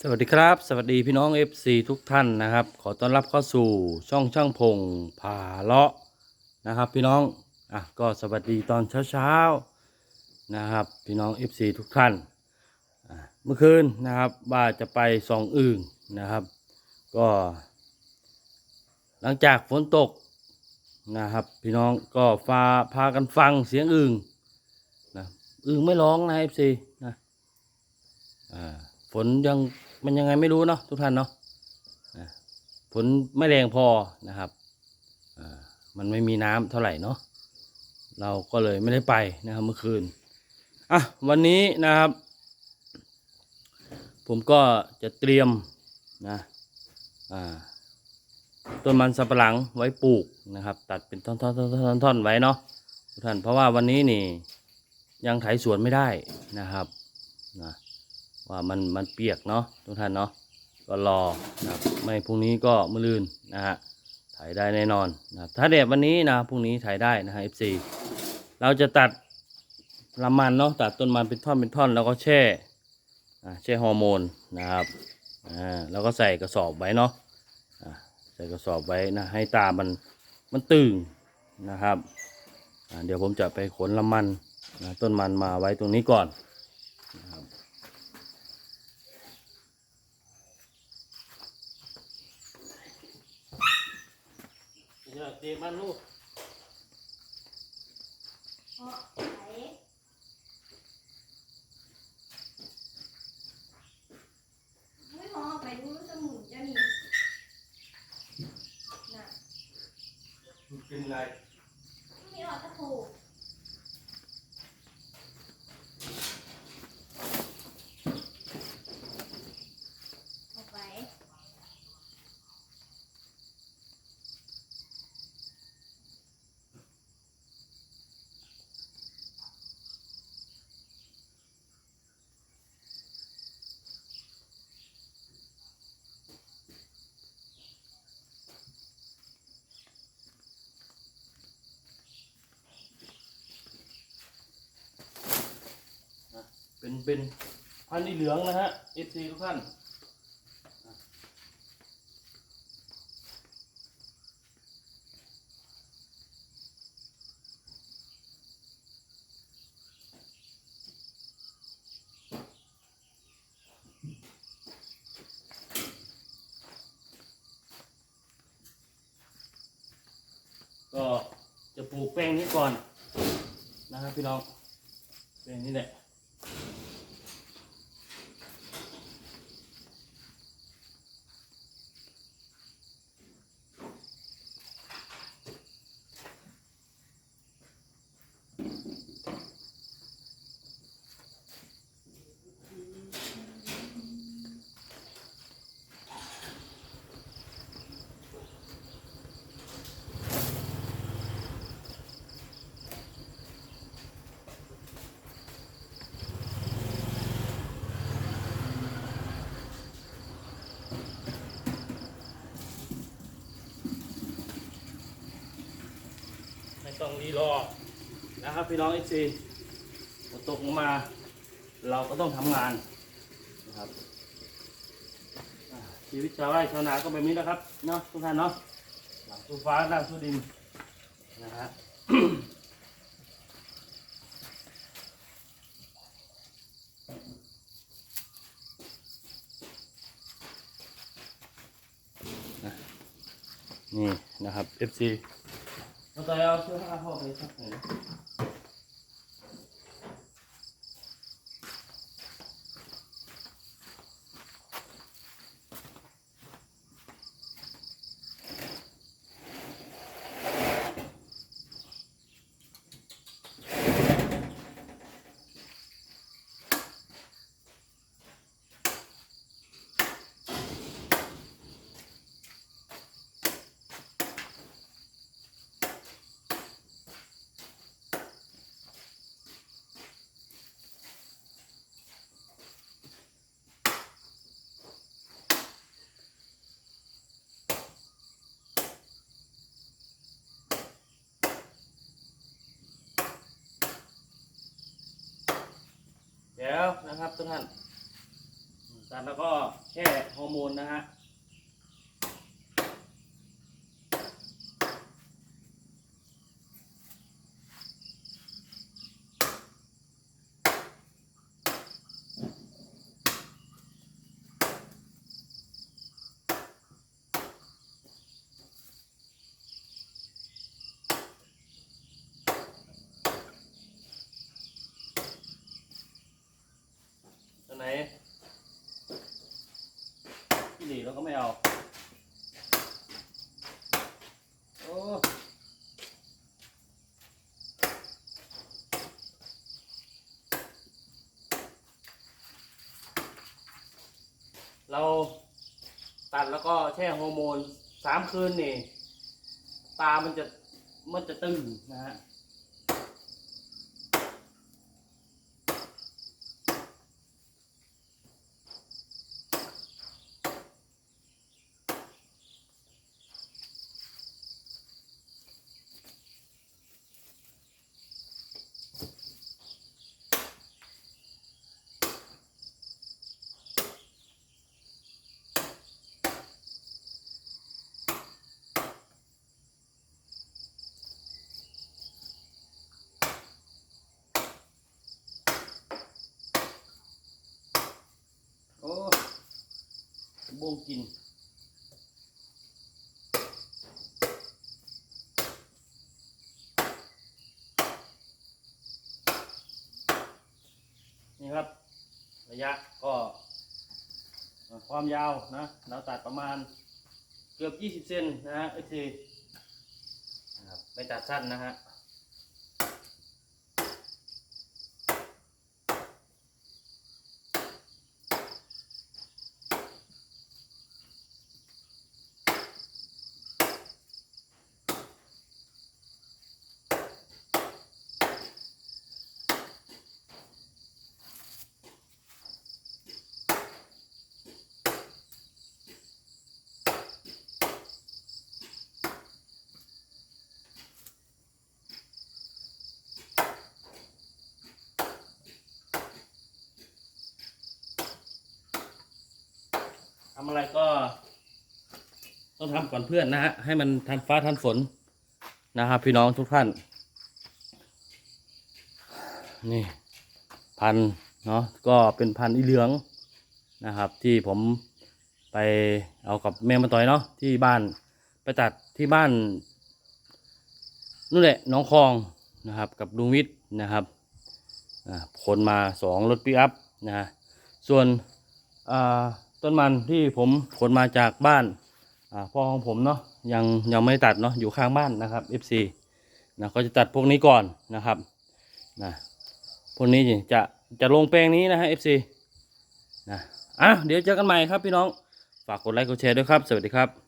สวัสดีครับ สวัสดีพี่น้อง FC ทุกท่านนะครับ ขอต้อนรับเข้าสู่ช่องช่างพงผ่าเลาะนะครับ พี่น้องอะก็สวัสดีตอนเช้าๆนะครับ พี่น้อง FC ทุกท่านเมื่อคืนนะครับว่าจะไปสองอึ่งนะครับ ก็ หลังจากฝนตกนะครับ พี่น้องก็ฟาพากันฟังเสียงอึ่งนะอึ่งไม่ร้องนะ FC นะ ฝนยังมันยังไงไม่รู้เนาะทุกท่านเนาะฝนไม่แรงพอนะครับมันไม่มีน้ำเท่าไหร่เนาะเราก็เลยไม่ได้ไปนะครับเมื่อคืนอะวันนี้นะครับ ผมก็จะเตรียมนะต้นมันสับปะหลังไว้ปลูกนะครับ ตัดเป็นท่อนๆๆๆๆไว้เนาะทุกท่านเพราะว่าวันนี้นี่ยังไถสวนไม่ได้นะครับนะ ว่ามันมันเปียกเนาะทุกท่านเนาะก็รอนะครับไม่พรุ่งนี้ก็มะรืนนะฮะถ่ายได้แน่นอนนะครับถ้าแดดวันนี้นะพรุ่งนี้ถ่ายได้นะฮะ FC เราจะตัดลำมันเนาะตัดต้นมันเป็นท่อนเป็นท่อนแล้วก็แช่แช่ฮอร์โมนนะครับอ่าแล้วก็ใส่กระสอบไว้เนาะใส่กระสอบไว้นะให้ตามันมันตึงนะครับเดี๋ยวผมจะไปขนลำมันนะต้นมันมาไว้ตรงนี้ก่อน อย่าเตะมันลูกเพราะไหนไม่พอไปดูสมุนจะนี่น่ะเป็นไรมีออตะปูเอาไป เป็นเป็นพันธุ์ีเหลืองนะฮะ FC ทุกท่านก็จะปลูกแป้งนี้ก่อนนะครับพี่น้องแป้งนี้แหละ ไม่ต้องรีรอนะครับพี่น้องเอซีฝนตกลงมา เราก็ต้องทำงานนะครับอ่าชีวิตชาวไร่ชาวนาก็แบบนี้นะครับเนาะทุกท่านเนาะหลังสู้ฟ้าหลังสู้ดินนะฮะ นี่นะครับ FC เราจะเอาเแล้วนะครับทุกท่านตัดแล้วก็แค่ฮอร์โมนนะฮะ ที่หนีเราก็ไม่เอา โอ้เราตัดแล้วก็แช่ฮอร์โมนสามคืนนี่ ตามันจะมันจะตึงนะฮะ โอ้ บงกินนี่ครับ ระยะก็ ความยาวนะเราตัดประมาณเกือบ 20 เซนนะฮะเอซีนะคไม่ตัดสั้นนะฮะำอะไรก็ ต้องทำก่อนเพื่อนนะฮะ ให้มันทันฟ้าทันฝนนะครับ พี่น้องทุกท่าน นี่ พันเนาะก็เป็นพันอีเหลืองนะครับ ที่ผมไปเอากับแม่มาต่อยเนาะที่บ้านไปตัดที่บ้านนู่นแหละน้องคลองนะครับ กับลุงวิทย์นะครับอ่าขนมาสองรถปิกอัพนะฮะส่วนอ่า ต้นมันที่ผมขนมาจากบ้านพ่อของผมเนาะยังยังไม่ตัดเนาะอยู่ข้างบ้านนะครับ FC นะก็จะตัดพวกนี้ก่อนนะครับนะพวกนี้จะจะลงแปลงนี้นะฮะ FC นะอะเดี๋ยวเจอกันใหม่ครับพี่น้องฝากกดไลค์กดแชร์ด้วยครับ สวัสดีครับ